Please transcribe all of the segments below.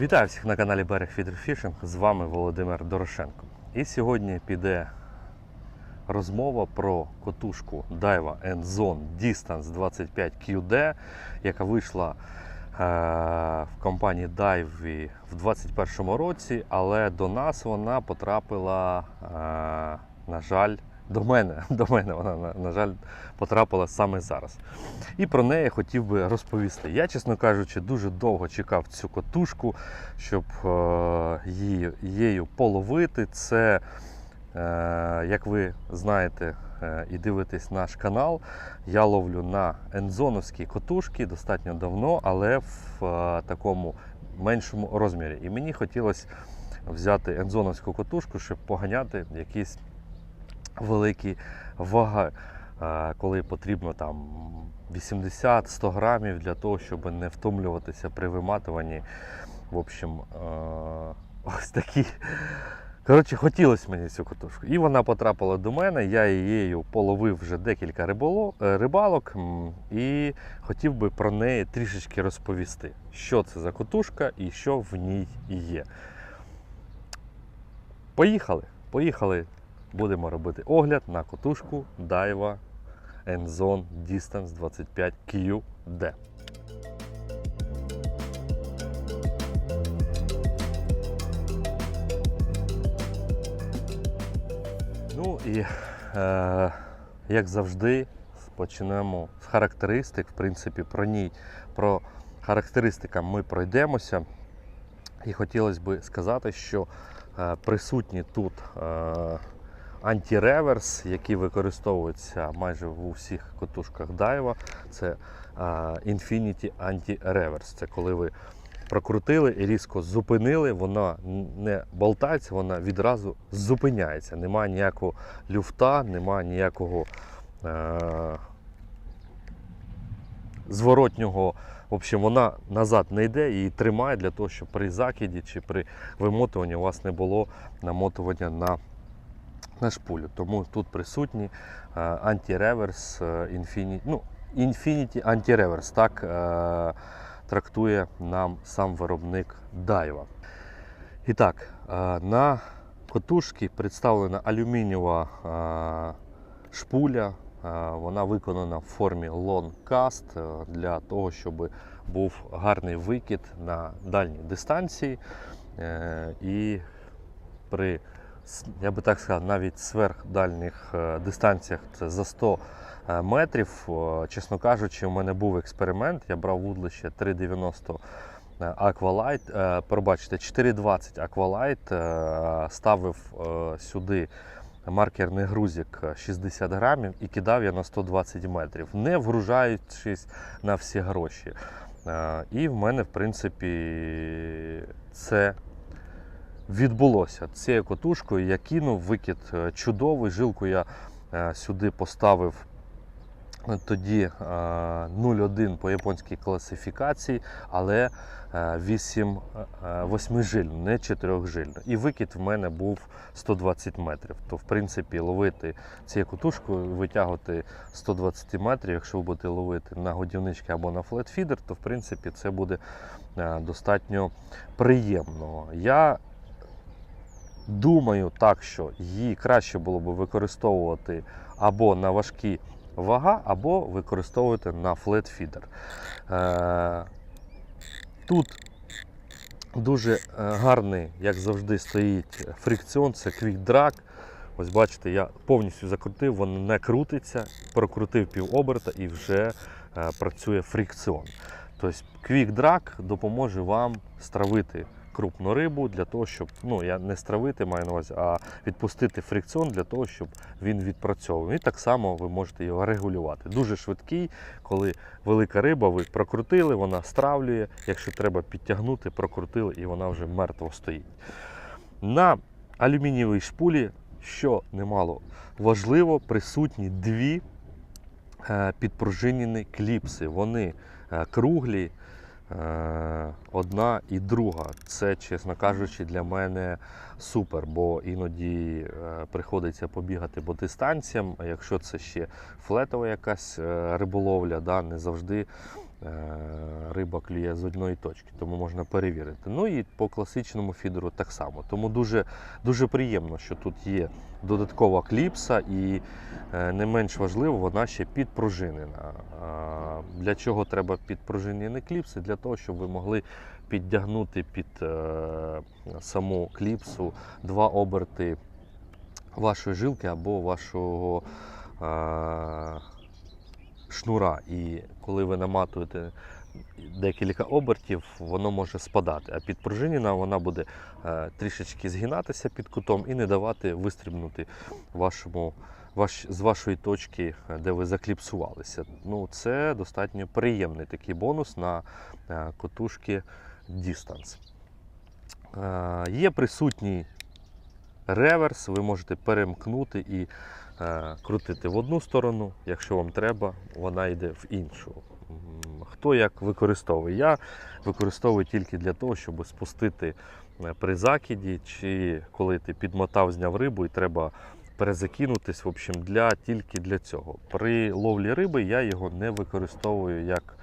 Вітаю всіх на каналі Берег Фідерфішинг. З вами Володимир Дорошенко. І сьогодні піде розмова про котушку Daiwa N-Zone Distance 25 QD, яка вийшла е, в компанії Daiwa в 2021 році, але до нас вона потрапила, е, на жаль, до мене. До мене вона, на, на жаль, потрапила саме зараз. І про неї хотів би розповісти. Я, чесно кажучи, дуже довго чекав цю котушку, щоб е, її, її половити. Це, е, як ви знаєте е, і дивитесь наш канал, я ловлю на ензоновські котушки достатньо давно, але в е, такому меншому розмірі. І мені хотілося взяти ензоновську котушку, щоб поганяти якісь великі ваги, е, коли потрібно там 80-100 грамів для того, щоб не втомлюватися при виматуванні. В общем, е, ось такі. Коротше, хотілося мені цю котушку. І вона потрапила до мене. Я її половив вже декілька е, рибалок і хотів би про неї трішечки розповісти, що це за котушка і що в ній є. Поїхали! Поїхали! Будемо робити огляд на котушку Daiwa Enzone Distance 25 QD. Ну і е, як завжди, почнемо з характеристик. В принципі, про ній, про характеристикам ми пройдемося. І хотілося б сказати, що е, присутні тут е, антиреверс, який використовується майже в усіх котушках Daiwa. Це Infinity Anti-Reverse. Це коли ви прокрутили і різко зупинили, вона не болтається, вона відразу зупиняється. Немає ніякого люфта, немає ніякого е, зворотнього. В общем, вона назад не йде і тримає для того, щоб при закиді чи при вимотуванні у вас не було намотування на, на шпулю. Тому тут присутні е, антиреверс е, Infinity, ну, Infinity Anti-Reverse, так е, трактує нам сам виробник Daiwa. І так, е, на котушці представлена алюмінієва е, шпуля. Е, Вона виконана в формі е, для того, щоб був гарний викид на дальній дистанції. Е, І при, я би так сказав, навіть сверхдальніх е, дистанціях це за 100 е, метрів. Е, Чесно кажучи, у мене був експеримент. Я брав вудлище 390 е, Aqualight, е, пробачте, 420 Aqualight, е, ставив сюди маркерний грузик е, 60 грамів і кидав я на 120 метрів, не вгружаючись на всі гроші. І в мене, в принципі, це відбулося. Цією котушкою я кинув викид е, чудовий. Жилку я е, сюди поставив е, тоді е, 0,1 по японській класифікації, але 8 восьмижильну, не 4 жильну. І викид в мене був 120 метрів. То, в принципі, ловити цією котушкою, витягувати 120 метрів, якщо ви будете ловити на годівнички або на флетфідер, то в принципі це буде достатньо приємно. Я думаю так, що її краще було б використовувати або на важкі вага, або використовувати на флетфідер. Тут дуже е, гарний, як завжди, стоїть фрикціон, це Drag. Ось бачите, я повністю закрутив, воно не крутиться, прокрутив пів оберта і вже е, працює фрикціон. Тобто Drag допоможе вам стравити крупну рибу для того, щоб ну я не стравити маю на увазі, а відпустити фрикціон для того, щоб він відпрацьовував. І так само ви можете його регулювати. Дуже швидкий, коли велика риба, ви прокрутили, вона стравлює. Якщо треба підтягнути, прокрутили і вона вже мертво стоїть. На алюмінієвій шпулі, що немало важливо, присутні дві е, підпружинені кліпси. Вони е, круглі, одна і друга. Це, чесно кажучи, для мене супер, бо іноді е, приходиться побігати по дистанціям, якщо це ще флетова якась е, риболовля, да, не завжди е, риба клює з одної точки, тому можна перевірити. Ну і по класичному фідеру так само. Тому дуже, дуже приємно, що тут є додаткова кліпса, і е, не менш важливо, вона ще підпружинена. Для чого треба підпружинені кліпси? Для того, щоб ви могли підтягнути під е, саму кліпсу два оберти вашої жилки або вашого е, шнура. І коли ви наматуєте декілька обертів, воно може спадати. А підпружинена вона буде е, трішечки згинатися під кутом і не давати вистрибнути вашому, ваш, з вашої точки, е, де ви закліпсувалися. Ну, це достатньо приємний такий бонус на е, котушки Distance. Є присутній реверс, ви можете перемкнути і крутити в одну сторону, якщо вам треба, вона йде в іншу. Хто як використовує? Я використовую тільки для того, щоб спустити е, при закиді, чи коли ти підмотав, зняв рибу і треба перезакинутись, в общем, для, тільки для цього. При ловлі риби я його не використовую як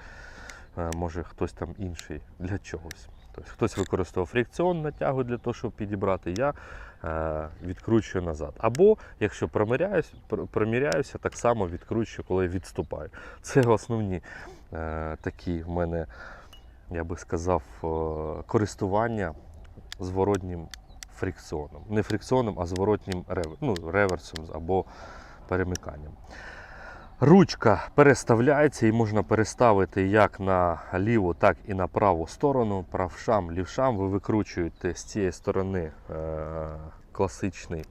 е, може хтось там інший для чогось. Тобто хтось використовував фрикціон натягу для того, щоб підібрати, я е, відкручую назад. Або якщо проміряюсь, проміряюся, так само відкручую, коли відступаю. Це основні е, такі в мене, я би сказав, е, користування зворотнім фрикціоном. Не фрикціоном, а зворотнім рев- ну, реверсом або перемиканням. Ручка переставляється і можна переставити як на ліву, так і на праву сторону. Правшам, лівшам ви викручуєте з цієї сторони е, класичний.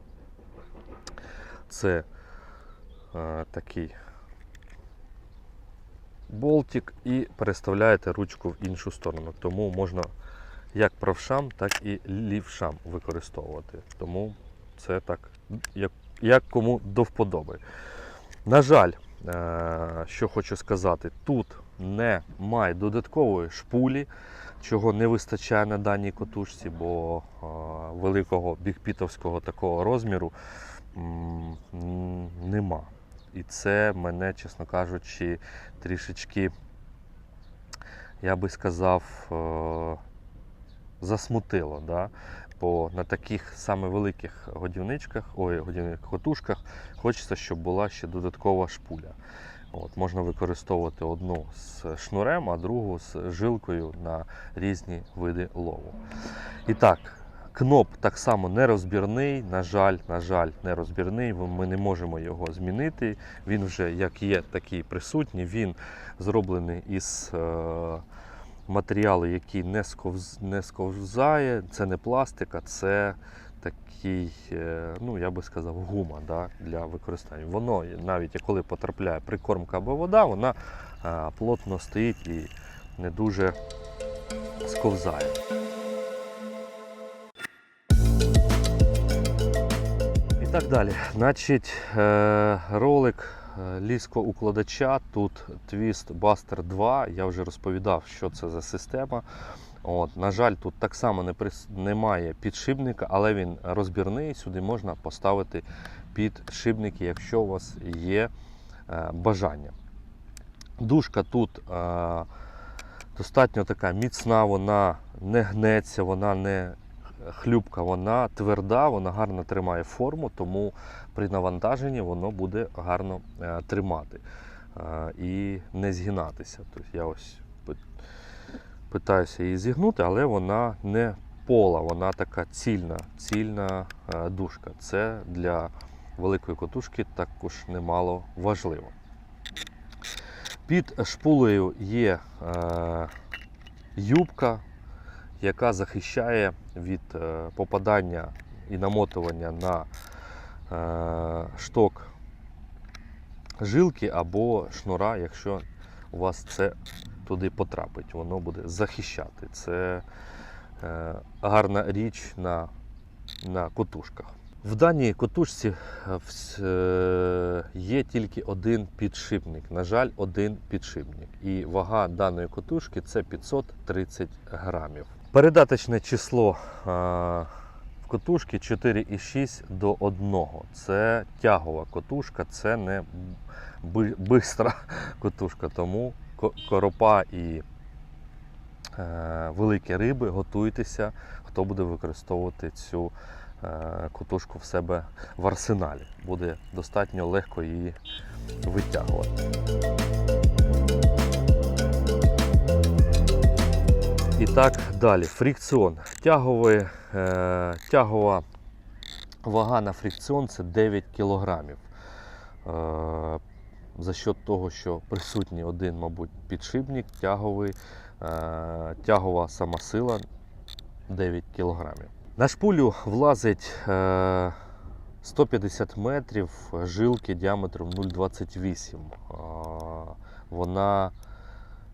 Це е, такий болтик і переставляєте ручку в іншу сторону. Тому можна як правшам, так і лівшам використовувати. Тому це так, як, як кому до вподоби. На жаль, що хочу сказати, тут немає додаткової шпулі, чого не вистачає на даній котушці, бо е, великого бігпітовського такого розміру нема. І це мене, чесно кажучи, трішечки, я би сказав, е, засмутило. Да? Бо на таких саме великих годівничках, ой, годівних котушках хочеться, щоб була ще додаткова шпуля. От, можна використовувати одну з шнурем, а другу з жилкою на різні види лову. І так, кноп так само нерозбірний. На жаль, на жаль, нерозбірний. Ми не можемо його змінити. Він вже як є, такий присутній. Він зроблений із е, матеріалу, який не, сковз, не сковзає. Це не пластика, це такий, е, ну я би сказав, гума да, для використання. Воно навіть коли потрапляє прикормка або вода, вона е, плотно стоїть і не дуже сковзає. І так далі. Значить, е, ролик ліскоукладача, тут Twist Buster 2. Я вже розповідав, що це за система. От, на жаль, тут так само не прис... немає підшипника, але він розбірний. Сюди можна поставити підшипники, якщо у вас є е, бажання. Дужка тут е, достатньо така міцна, вона не гнеться, вона не хлюбка, вона тверда, вона гарно тримає форму, тому при навантаженні воно буде гарно е, тримати е, і не згинатися. Тобто я ось питаюся її зігнути, але вона не пола, вона така цільна, цільна е, дужка. Це для великої котушки також немало важливо. Під шпулею є юбка, яка захищає від попадання і намотування на шток жилки або шнура, якщо у вас це туди потрапить, воно буде захищати. Це е, гарна річ на, на котушках. В даній котушці е, е, є тільки один підшипник. На жаль, один підшипник. І вага даної котушки це 530 грамів. Передаточне число е, котушки 4,6 до 1. Це тягова котушка, це не бистра котушка. Тому коропа і е, великі риби, готуйтеся, хто буде використовувати цю е, кутушку в себе в арсеналі. Буде достатньо легко її витягувати. І так далі. Фрикціон. Тяговий, тягова вага на фрикціон це 9 кілограмів. Е, за счет того, що присутній один, мабуть, підшипник тяговий, е, тягова сама сила 9 кілограмів. На шпулю влазить е, 150 метрів жилки діаметром 0,28. Е, Вона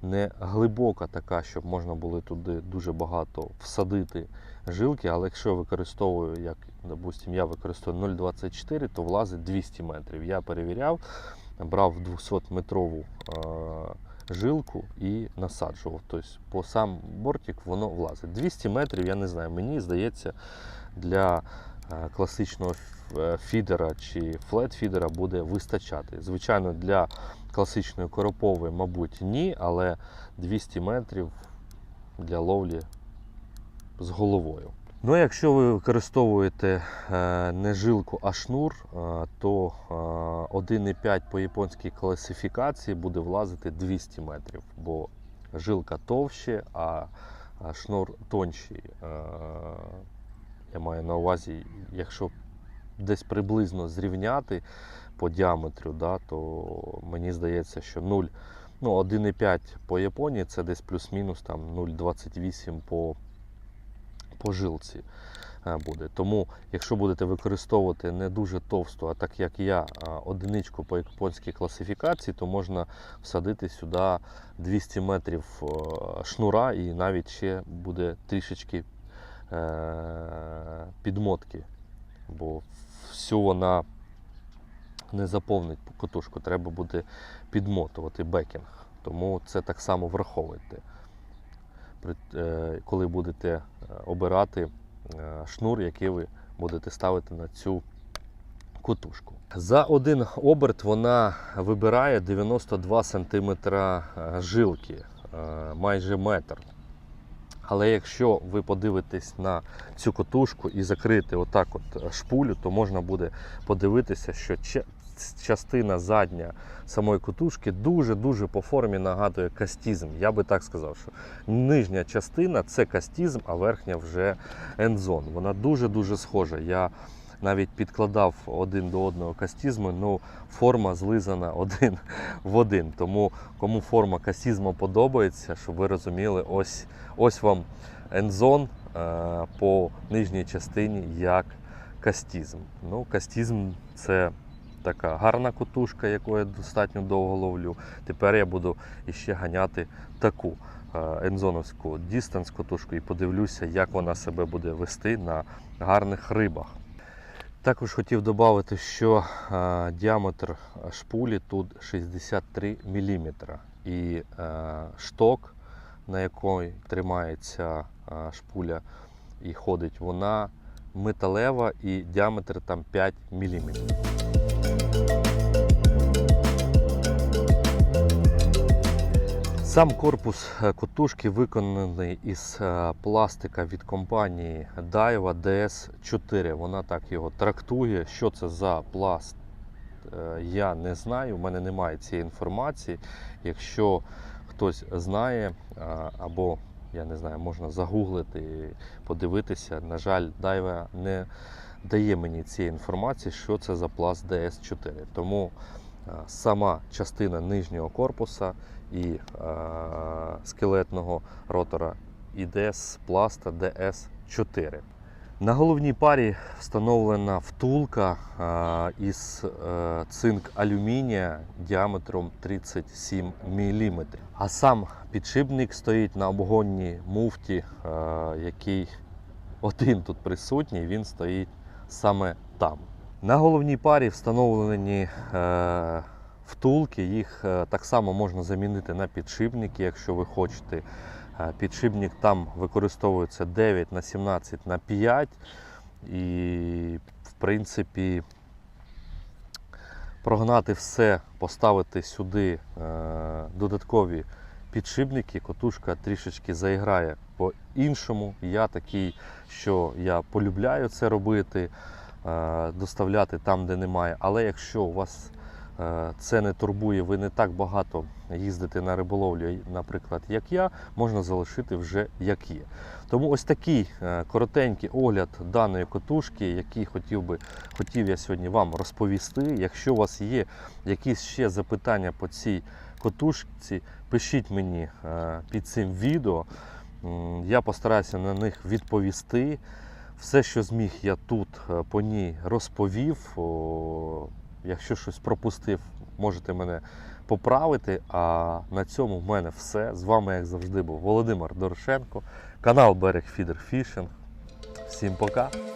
не глибока така, щоб можна було туди дуже багато всадити жилки, але якщо використовую, як, допустим, я використовую 0,24, то влазить 200 метрів. Я перевіряв, брав 200-метрову е, жилку і насаджував. Тобто по сам бортик воно влазить. 200 метрів, я не знаю, мені здається, для е, класичного е, фідера чи флет-фідера буде вистачати. Звичайно, для класичної коропової, мабуть, ні, але 200 метрів для ловлі з головою. Ну, якщо ви використовуєте е, не жилку, а шнур, е, то е, 1,5 по японській класифікації буде влазити 200 метрів, бо жилка товще, а шнур тонший. Е, Я маю на увазі, якщо десь приблизно зрівняти по діаметру, да, то мені здається, що 0, ну, 1,5 по Японії це десь плюс-мінус там 0,28 по, по жилці е, буде. Тому, якщо будете використовувати не дуже товсту, а так як я, одиничку по японській класифікації, то можна всадити сюди 200 метрів е, шнура і навіть ще буде трішечки е, підмотки, бо всю вона не заповнить котушку, треба буде підмотувати бекінг. Тому це так само враховуйте, коли будете обирати е, шнур, який ви будете ставити на цю котушку. За один оберт вона вибирає 92 см жилки, е, майже метр. Але якщо ви подивитесь на цю котушку і закрити отак от шпулю, то можна буде подивитися, що частина задня самої котушки дуже-дуже по формі нагадує кастізм. Я би так сказав, що нижня частина це кастізм, а верхня вже ензон. Вона дуже-дуже схожа. Я навіть підкладав один до одного кастізми, ну форма злизана один в один. Тому кому форма кастізму подобається, щоб ви розуміли, ось, ось вам ензон е, по нижній частині як кастізм. Ну, кастізм це така гарна котушка, яку я достатньо довго ловлю. Тепер я буду іще ганяти таку е, ензоновську дістанс котушку і подивлюся, як вона себе буде вести на гарних рибах. Також хотів додати, що е, діаметр шпулі тут 63 мм. І е, шток, на якій тримається е, шпуля і ходить, вона металева і діаметр там 5 мм. Сам корпус е, котушки виконаний із е, пластика від компанії Daiwa DS4. Вона так його трактує. Що це за пласт, е, я не знаю. У мене немає цієї інформації. Якщо хтось знає або я не знаю, можна загуглити, і подивитися. На жаль, Daiwa не дає мені цієї інформації, що це за пласт DS4. Тому сама частина нижнього корпуса і е, скелетного ротора іде з пласта DS4. На головній парі встановлена втулка е, із е, цинк алюмінія діаметром 37 мм. А сам підшипник стоїть на обгонній муфті, е, який один тут присутній, він стоїть саме там. На головній парі встановлені е, втулки, їх е, так само можна замінити на підшипники, якщо ви хочете. Е, Підшипник там використовується 9 на 17 на 5 і в принципі прогнати все, поставити сюди е, додаткові підшипники, котушка трішечки заіграє по-іншому. Я такий, що я полюбляю це робити, доставляти там, де немає. Але якщо у вас е, це не турбує, ви не так багато їздите на риболовлю, наприклад, як я, можна залишити вже як є. Тому ось такий е, коротенький огляд даної котушки, який хотів би хотів я сьогодні вам розповісти. Якщо у вас є якісь ще запитання по цій котушці, пишіть мені е, під цим відео. Я постараюся на них відповісти. Все, що зміг, я тут е, по ній розповів. Якщо щось пропустив, можете мене поправити. А на цьому в мене все. З вами, як завжди, був Володимир Дорошенко, канал Берег Фідер Фішинг. Всім пока!